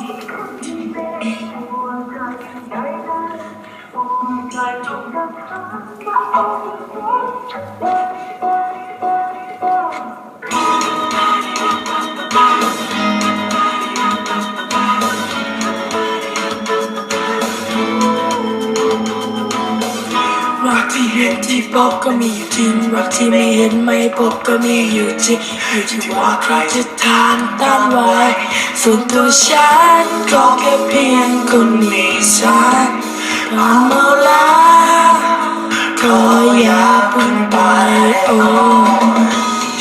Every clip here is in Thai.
i'm gonna do Oh, ที่เห็นที่พบก็มีอยู่จริงรักที่ไม่เห็นไม่พบก็มีอยู่จริงอยู่ที่ว่าใครจะทานต้านไว้ส่วนตัวฉันก็แค่เพียงคนมีสายผ่านมาแล้วก็อย่าพิ่งไปโอ้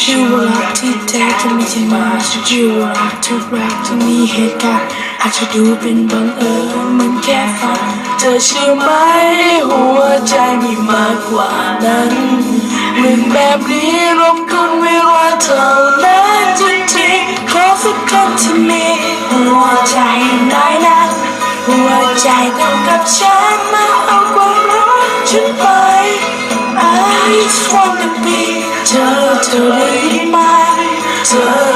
ชื่อว่ารักที่แท้จะมีที่มาชื่อว่ารักทุกรักที่มีเหตุการณ์ อาจจะดูเป็นบังเอิญมือนแค่ฝันเธอเชื่อไหมหัวใจมีมากกว่านั้นเรื่องแบบนี้รบกวนเวลาเท่านั้นจริงๆขอสักคำที่มีหัวใจน้อยนักหัวใจต้องกับฉันมาเอาความรักฉันไป I just wanna be เธอเธอได้ไหมเธอ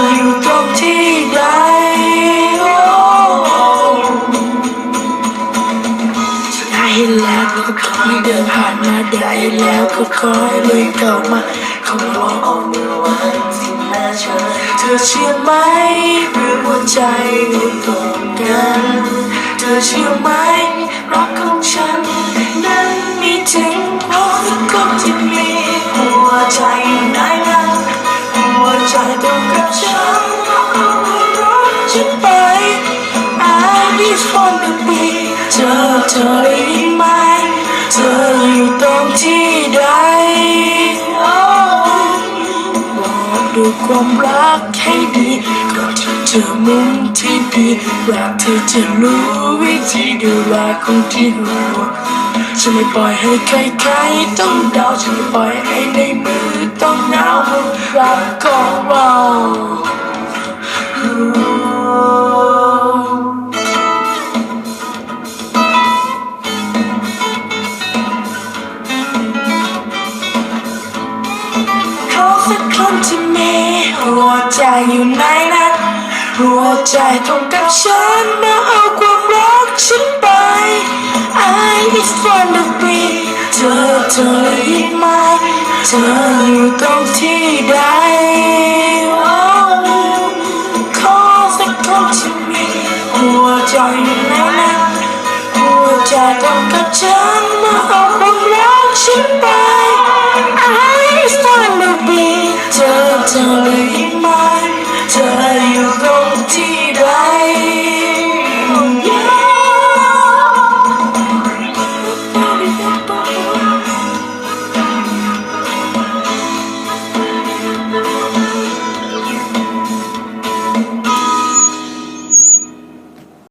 ได้แล้วก็ขอให้เดินผ่านมาได้แล้วก็ขอให้เลยเข้ามาเขาลองเอามือวางที่หน้าฉันเธอเชื่อไหมเรื่องหัวใจอยู่ตรงกัน เธอเชื่อไหมรักของฉันนั้นมีจริงเพราะกคนที่มีหัวใจไหนนั้นหัวใจตรงกับฉันเอาความรักฉันไป I just wanna be เธอเธอ ดูความรักให้ดีก็ที่เธอมุมที่ดีรักเธอจะรู้วิธีดูแลคนที่หัวฉันไม่ปล่อยให้ใครๆต้องเดาฉันไม่ปล่อยให้ในมือต้องหนาวรักของเรา ที่มีหัวใจอยู่ในนั้นหัวใจตรงกับฉันมาเอาความรักฉันไป I just wanna be เธอเธอได้ยินไหมเธออยู่ตรงที่ใด Oh ขอสักคนที่มีหัวใจอยู่ในนั้นหัวใจตรงกับฉันมาเอา